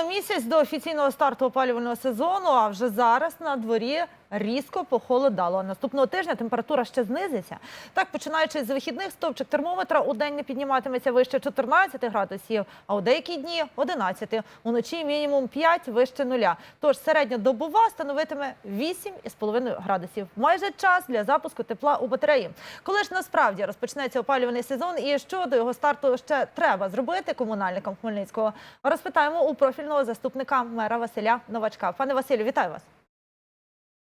Рівно місяць до офіційного старту опалювального сезону, а вже зараз на дворі різко похолодало. Наступного тижня температура ще знизиться. Так, починаючи з вихідних, стовпчик термометра у день не підніматиметься вище 14 градусів, а у деякі дні 11. Уночі мінімум 5 вище нуля. Тож середньодобова становитиме 8,5 градусів. Майже час для запуску тепла у батареї. Коли ж насправді розпочнеться опалювальний сезон і що до його старту ще треба зробити комунальникам Хмельницького, розпитаємо у профільного заступника мера Василя Новачка. Пане Василю, вітаю вас.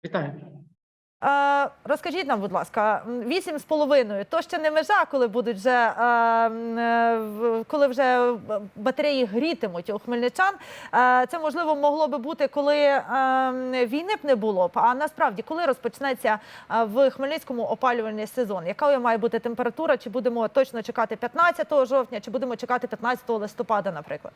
Вітаю. Е, розкажіть нам, будь ласка, вісім з половиною. То ще не межа, коли будуть вже е, е, коли вже батареї грітимуть у хмельничан. Е, це можливо могло би бути, коли е, війни б не було б. А насправді, коли розпочнеться в Хмельницькому опалювальний сезон? Яка має бути температура? Чи будемо точно чекати 15 жовтня, чи будемо чекати 15 листопада, наприклад?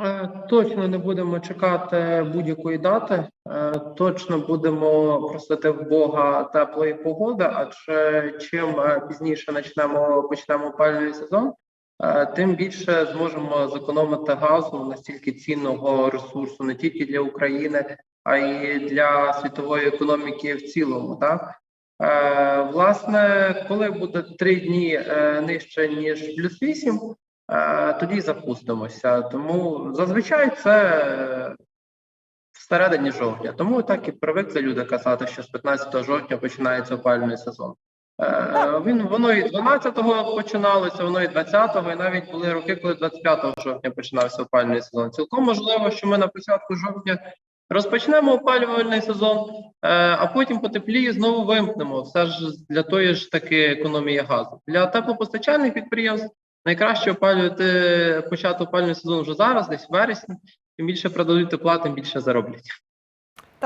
Е, Точно не будемо чекати будь-якої дати. Е, Точно будемо просити в Бога теплої погоди, адже чим е, пізніше почнемо почнемо опалювальний сезон, тим більше зможемо зекономити газу настільки цінного ресурсу не тільки для України, а й для світової економіки в цілому. Так власне, коли буде три дні нижче ніж плюс 8, Е, тоді запустимося. Тому зазвичай це е, всередині жовтня. Тому так і привикли люди казати, що з 15 жовтня починається опалювальний сезон. Е, Він воно і 12-го починалося, воно і 20-го, і навіть були роки, коли 25 жовтня починався опалювальний сезон. Цілком можливо, що ми на початку жовтня розпочнемо опалювальний сезон, е, а потім потепліє знову вимкнемо. Все ж для тої ж таки економії газу. Для теплопостачальних підприємств найкраще опалювати почати опалювальний сезон вже зараз, десь в вересні. Тим більше продадуть тепла, тим більше зароблять.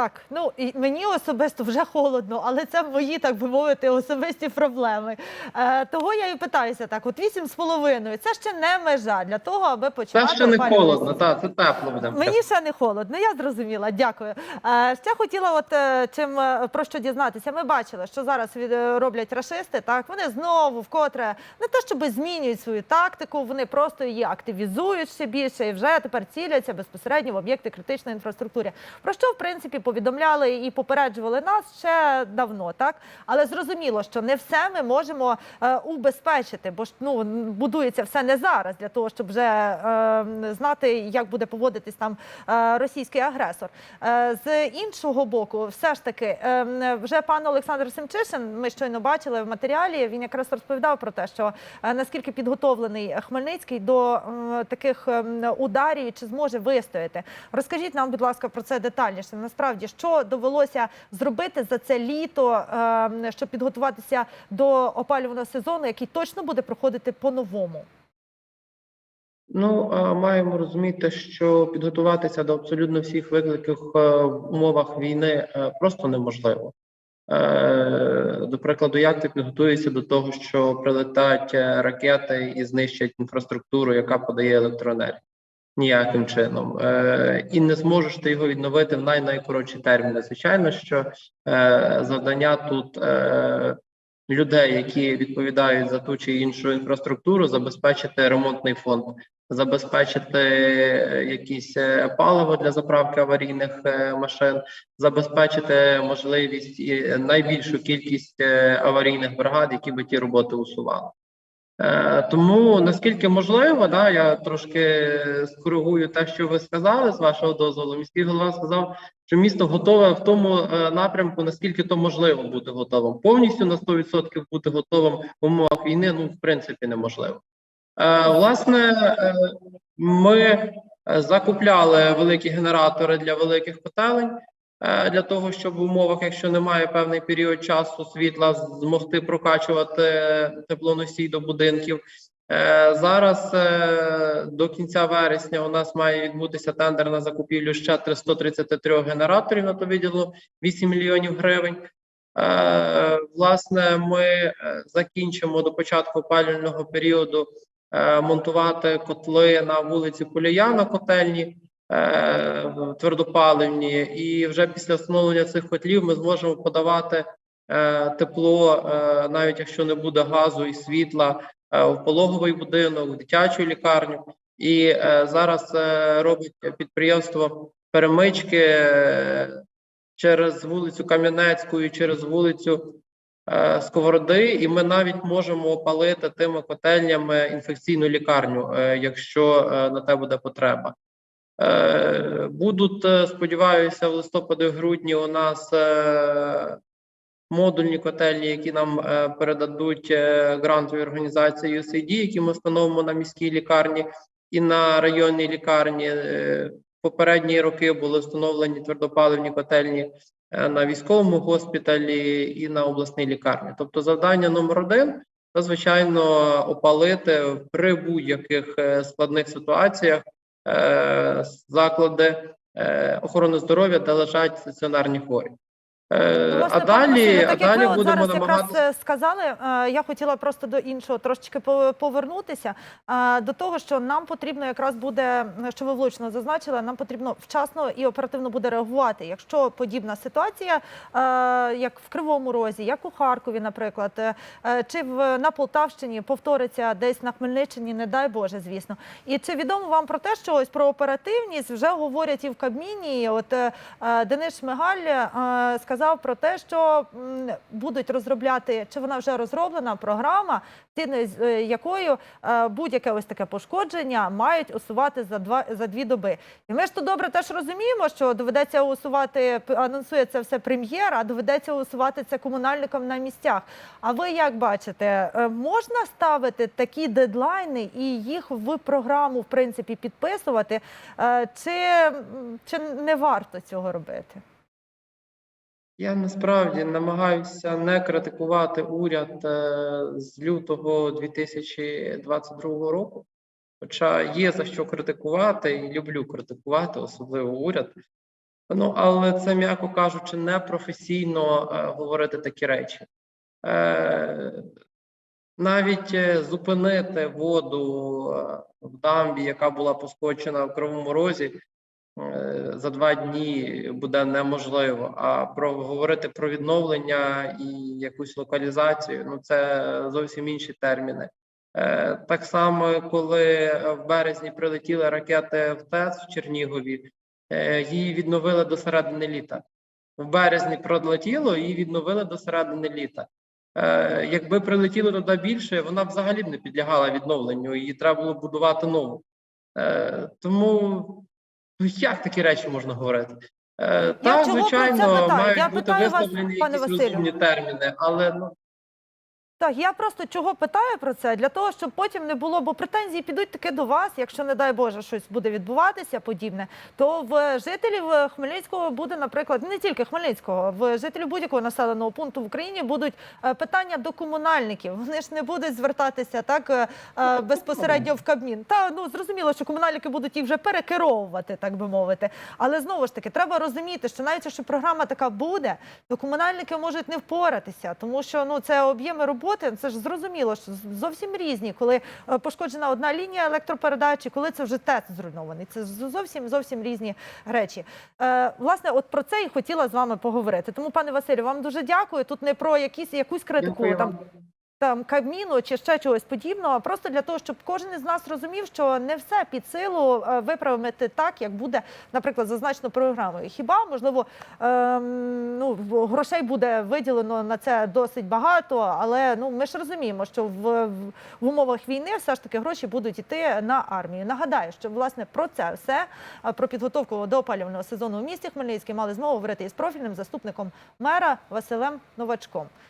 Так, ну і мені особисто вже холодно, але це мої, так би мовити, особисті проблеми. Е, того я і питаюся так: от вісім з половиною це ще не межа для того, аби Це почати. ще не опалювальний холодно, так, це тепло буде. Мені ще не холодно, я зрозуміла, дякую. Е, ще хотіла, от е, чим е, про що дізнатися. Ми бачили, що зараз е, роблять рашисти. Так вони знову вкотре не те, щоб змінюють свою тактику, вони просто її активізують ще більше і вже тепер ціляться безпосередньо в об'єкти критичної інфраструктури. Про що в принципі повідомляли і попереджували нас ще давно, так але зрозуміло, що не все ми можемо е, убезпечити, бо ж ну будується все не зараз для того, щоб вже е, знати, як буде поводитись там е, російський агресор. Е, з іншого боку, все ж таки, е, вже пан Олександр Семчишин, ми щойно бачили в матеріалі. Він якраз розповідав про те, що е, наскільки підготовлений Хмельницький до е, таких е, ударів, чи зможе вистояти. Розкажіть нам, будь ласка, про це детальніше. Насправді, що довелося зробити за це літо, е, щоб підготуватися до опалювального сезону, який точно буде проходити по-новому. Ну, е, маємо розуміти, що підготуватися до абсолютно всіх викликів е, в умовах війни е, просто неможливо. До прикладу, як ти підготуєшся до того, що прилетять е, ракети і знищать інфраструктуру, яка подає електроенергію? Ніяким чином. Е, І не зможеш ти його відновити в най найкоротші терміни. Звичайно, що е, завдання тут е, людей, які відповідають за ту чи іншу інфраструктуру, забезпечити ремонтний фонд, забезпечити е, якісь е, паливо для заправки аварійних е, машин, забезпечити можливість і найбільшу кількість аварійних бригад, які би ті роботи усували. Е, Тому наскільки можливо, да, я трошки скоригую те, що ви сказали з вашого дозволу. Міський голова сказав, що місто готове в тому е, напрямку, наскільки то можливо бути готовим. Повністю на 100% бути готовим в умовах війни, ну в принципі, неможливо. Е, Власне, ми закупляли великі генератори для великих котелень. Е, Для того щоб в умовах, якщо немає певний період часу світла, змогти прокачувати теплоносій до будинків. Е, Зараз е, до кінця вересня у нас має відбутися тендер на закупівлю ще 133 генераторів на то виділено 8 мільйонів гривень. Власне, ми закінчимо до початку опалювального періоду монтувати котли на вулиці Полія на котельні твердопаливні, і вже після встановлення цих котлів ми зможемо подавати е, тепло, е, навіть якщо не буде газу і світла, е, в пологовий будинок, в дитячу лікарню. І е, зараз е, робить підприємство перемички е, через вулицю Кам'янецьку і через вулицю е, Сковороди, і ми навіть можемо опалити тими котельнями інфекційну лікарню, е, якщо е, на те буде потреба. Е, Будуть, е, сподіваюся, в листопаді-грудні у нас е, модульні котельні, які нам передадуть грантові організації USAID, які ми встановимо на міській лікарні і на районній лікарні. Попередні роки були встановлені твердопаливні котельні на військовому госпіталі і на обласній лікарні. Тобто, завдання номер один звичайно, опалити при будь-яких складних ситуаціях заклади е, охорони здоров'я, де лежать стаціонарні хворі. Е, Ну, власне, а далі, а так як далі ви от будемо зараз якраз намагатися. е, сказали, е, я хотіла просто до іншого трошечки по- повернутися. До того, що нам потрібно якраз буде, що ви влучно зазначили, нам потрібно вчасно і оперативно буде реагувати. Якщо подібна ситуація, як в Кривому Розі, як у Харкові, наприклад, чи в на Полтавщині повториться десь на Хмельниччині, не дай Боже, звісно. І чи відомо вам про те, що ось про оперативність вже говорять і в Кабміні? От е, е, Денис Шмигаль е, сказав про те, що будуть розробляти, чи вона вже розроблена програма, згідно з е, якою е, будь-яке ось таке пошкодження мають усувати за два за дві доби. І ми ж то добре теж розуміємо, що доведеться усувати, анонсує це все прем'єр, а доведеться усувати це комунальникам на місцях. А ви як бачите, е, можна ставити такі дедлайни і їх в програму в принципі підписувати, чи, чи не варто цього робити? Я насправді намагаюся не критикувати уряд е, з лютого 2022 року. Хоча є за що критикувати, і люблю критикувати, особливо уряд. Ну, але це, м'яко кажучи, непрофесійно е, говорити такі речі. Е, навіть зупинити воду в дамбі, яка була поскочена в Кривому Розі, за два дні буде неможливо. А про говорити про відновлення і якусь локалізацію ну це зовсім інші терміни. Е, Так само, коли в березні прилетіли ракети в ТЕЦ в Чернігові, е, її відновили до середини літа. В березні пролетіло, її відновили до середини літа. Е, Якби прилетіло туди більше, вона взагалі б не підлягала відновленню, її треба було будувати нову. Е, Тому як такі речі можна говорити? Е, Так, чого про це звичайно, питаю? мають Я бути питаю вас, виставлені пане якісь Василю. розумні терміни, але ну Так, я просто чого питаю про це? Для того, щоб потім не було, бо претензії підуть таки до вас, якщо не дай Боже щось буде відбуватися подібне, то в жителів е, Хмельницького буде, наприклад, не тільки Хмельницького, в жителів будь-якого населеного пункту в Україні будуть е, питання до комунальників. Вони ж не будуть звертатися так е, безпосередньо в Кабмін. Та ну зрозуміло, що комунальники будуть їх вже перекеровувати, так би мовити. Але знову ж таки, треба розуміти, що навіть якщо програма така буде, то комунальники можуть не впоратися, тому що ну це об'єми роботи. Це ж зрозуміло, що зовсім різні, коли е, пошкоджена одна лінія електропередачі, коли це вже тест зруйнований. Це зовсім зовсім різні речі. Е, власне, от про це і хотіла з вами поговорити. Тому, пане Василю, вам дуже дякую. Тут не про якісь якусь критику дякую там. Там Кабміну чи ще чогось подібного, просто для того, щоб кожен із нас розумів, що не все під силу е, виправити так, як буде, наприклад, зазначено програмою. Хіба можливо ем, ну грошей буде виділено на це досить багато, але ну ми ж розуміємо, що в, в, умовах війни все ж таки гроші будуть йти на армію. Нагадаю, що власне про це все е, про підготовку до опалювального сезону в місті Хмельницький мали змогу говорити із профільним заступником мера Василем Новачком.